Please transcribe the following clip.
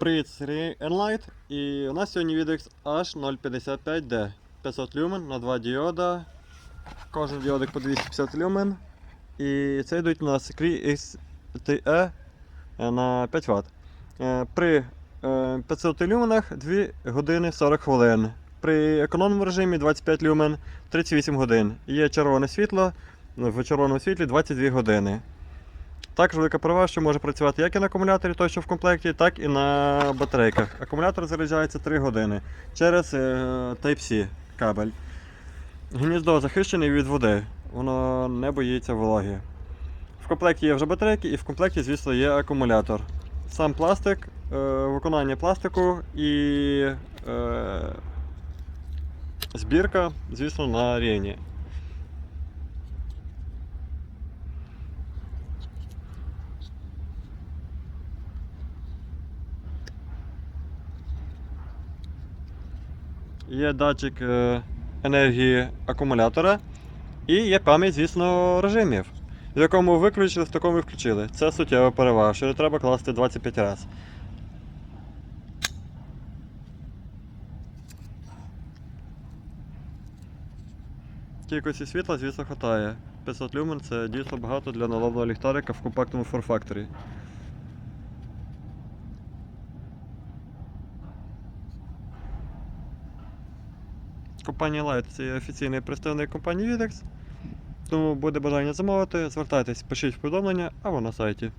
Привіт, Сергій Enlight. І у нас сьогодні Videx H055D. 500 люмен на 2 діода. Кожен діодик по 250 люмен. І це йдуть у нас Cree XTE на 5 Вт. Е, При е, 500 люменах 2 години 40 хвилин. При економному режимі 25 люмен 38 годин. Є червоне світло, в червоному світлі 22 години. Також велика перевага, що може працювати як і на акумуляторі, той, в комплекті, так і на батарейках. Акумулятор заряджається 3 години через е, Type-C кабель. Гніздо захищене від води, воно не боїться вологи. В комплекті є вже батарейки і в комплекті, звісно, є акумулятор. Сам пластик, е, виконання пластику і е, збірка, звісно, на рівні. Є датчик е, енергії акумулятора і є пам'ять, звісно, режимів. В якому виключили, в такому і включили. Це суттєва перевага, що не треба класти 25 разів. Кількості світла, звісно, хватає. 500 люмен це дійсно багато для налобного ліхтарика в компактному форм-факторі. Компанія Light це є офіційний представник компанії Videx. Тому буде бажання замовити, звертайтесь, пишіть повідомлення або на сайті.